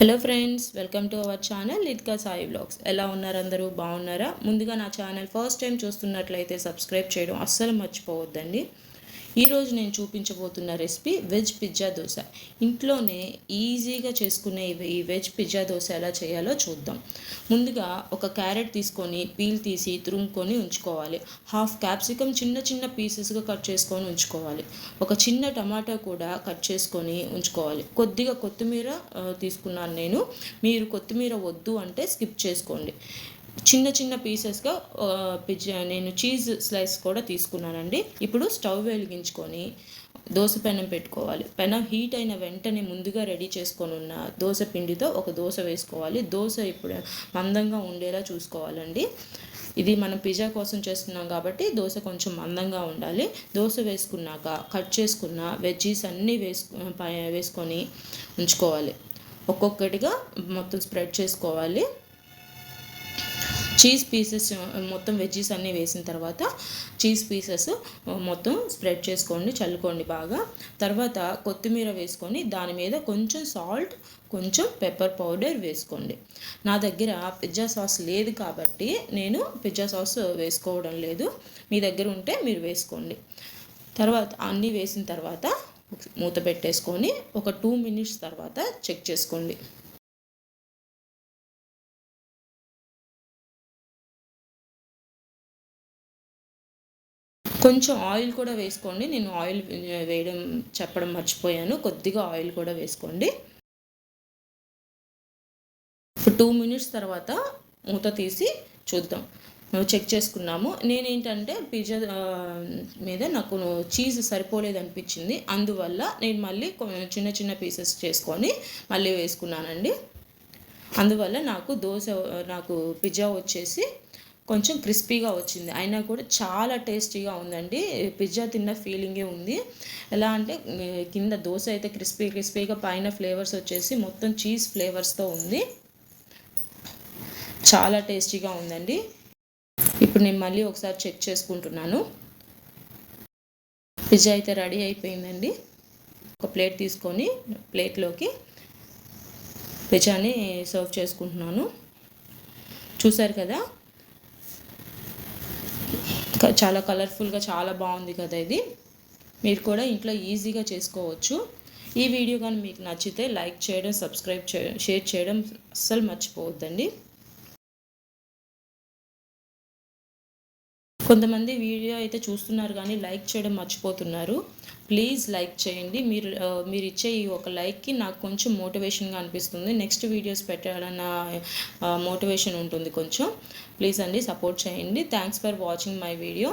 Hello friends welcome to our channel ఇత్కా Sai blogs ఎలా ఉన్నారు అందరూ? బాగున్నారా? ముందుగా నా ఛానల్ ఫస్ట్ టైం చూస్తున్నట్లయితే సబ్స్క్రైబ్ చేయడం అస్సలు మర్చిపోవద్దండి. ఈరోజు నేను చూపించబోతున్న రెసిపీ వెజ్ పిజ్జా దోశ. ఇంట్లోనే ఈజీగా చేసుకునే ఈ వెజ్ పిజ్జా దోశ ఎలా చేయాలో చూద్దాం. ముందుగా ఒక క్యారెట్ తీసుకొని పీల్ తీసి తురుముకొని ఉంచుకోవాలి. హాఫ్ క్యాప్సికమ్ చిన్న చిన్న పీసెస్గా కట్ చేసుకొని ఉంచుకోవాలి. ఒక చిన్న టమాటా కూడా కట్ చేసుకొని ఉంచుకోవాలి. కొద్దిగా కొత్తిమీర తీసుకున్నాను నేను. మీరు కొత్తిమీర వద్దు అంటే స్కిప్ చేసుకోండి. చిన్న చిన్న పీసెస్గా పిజ్జా నేను చీజ్ స్లైస్ కూడా తీసుకున్నానండి. ఇప్పుడు స్టవ్ వెలిగించుకొని దోశ పెనం పెట్టుకోవాలి. పెనం హీట్ అయిన వెంటనే ముందుగా రెడీ చేసుకొని ఉన్న దోశ పిండితో ఒక దోశ వేసుకోవాలి. దోశ ఇప్పుడు మందంగా ఉండేలా చూసుకోవాలండి. ఇది మనం పిజ్జా కోసం చేస్తున్నాం కాబట్టి దోశ కొంచెం మందంగా ఉండాలి. దోశ వేసుకున్నాక కట్ చేసుకున్న వెజ్జీస్ అన్నీ వేసుకు వేసుకొని ఉంచుకోవాలి. ఒక్కొక్కటిగా మొత్తం స్ప్రెడ్ చేసుకోవాలి. చీజ్ పీసెస్ uh, మొత్తం వెజ్జీస్ అన్నీ వేసిన తర్వాత చీజ్ పీసెస్ uh, మొత్తం స్ప్రెడ్ చేసుకోండి చల్లుకోండి బాగా. తర్వాత కొత్తిమీర వేసుకొని దాని మీద కొంచెం సాల్ట్ కొంచెం పెప్పర్ పౌడర్ వేసుకోండి. నా దగ్గర పిజ్జా సాస్ లేదు కాబట్టి నేను పిజ్జా సాస్ వేసుకోవడం లేదు. మీ దగ్గర ఉంటే మీరు వేసుకోండి. తర్వాత అన్నీ వేసిన తర్వాత మూత పెట్టేసుకొని ఒక టూ మినిట్స్ తర్వాత చెక్ చేసుకోండి. కొంచెం ఆయిల్ కూడా వేసుకోండి. నేను ఆయిల్ వేయడం చెప్పడం మర్చిపోయాను. కొద్దిగా ఆయిల్ కూడా వేసుకోండి. ఇప్పుడు టూ మినిట్స్ తర్వాత మూత తీసి చూద్దాం. చెక్ చేసుకున్నాము. నేనేంటంటే పిజ్జా మీద నాకు చీజ్ సరిపోలేదు అనిపించింది అందువల్ల నేను మళ్ళీ చిన్న చిన్న పీసెస్ చేసుకొని మళ్ళీ వేసుకున్నానండి. అందువల్ల నాకు దోశ నాకు పిజ్జా వచ్చేసి కొంచెం క్రిస్పీగా వచ్చింది. అయినా కూడా చాలా టేస్టీగా ఉందండి. పిజ్జా తిన్న ఫీలింగే ఉంది. ఎలా అంటే కింద దోశ అయితే క్రిస్పీ క్రిస్పీగా పైన ఫ్లేవర్స్ వచ్చేసి మొత్తం చీజ్ ఫ్లేవర్స్తో ఉంది. చాలా టేస్టీగా ఉందండి. ఇప్పుడు నేను మళ్ళీ ఒకసారి చెక్ చేసుకుంటున్నాను. పిజ్జా అయితే రెడీ అయిపోయిందండి. ఒక ప్లేట్ తీసుకొని ప్లేట్లోకి పిజ్జాని సర్వ్ చేసుకుంటున్నాను. చూసారు కదా? చాలా కలర్ఫుల్గా చాలా బాగుంది కదా ఇది. మీరు కూడా ఇంట్లో ఈజీగా చేసుకోవచ్చు. ఈ వీడియో కానీ మీకు నచ్చితే లైక్ చేయడం సబ్స్క్రైబ్ చేయడం షేర్ చేయడం అస్సలు మర్చిపోవద్దండి. కొంతమంది వీడియో అయితే చూస్తున్నారు కానీ లైక్ చేయడం మర్చిపోతున్నారు. ప్లీజ్ లైక్ చేయండి. మీరు మీరు ఇచ్చే ఈ ఒక లైక్కి నాకు కొంచెం మోటివేషన్గా అనిపిస్తుంది. నెక్స్ట్ వీడియోస్ పెట్టాలన్న మోటివేషన్ ఉంటుంది కొంచెం. ప్లీజ్ అండి సపోర్ట్ చేయండి. Thanks for watching my video.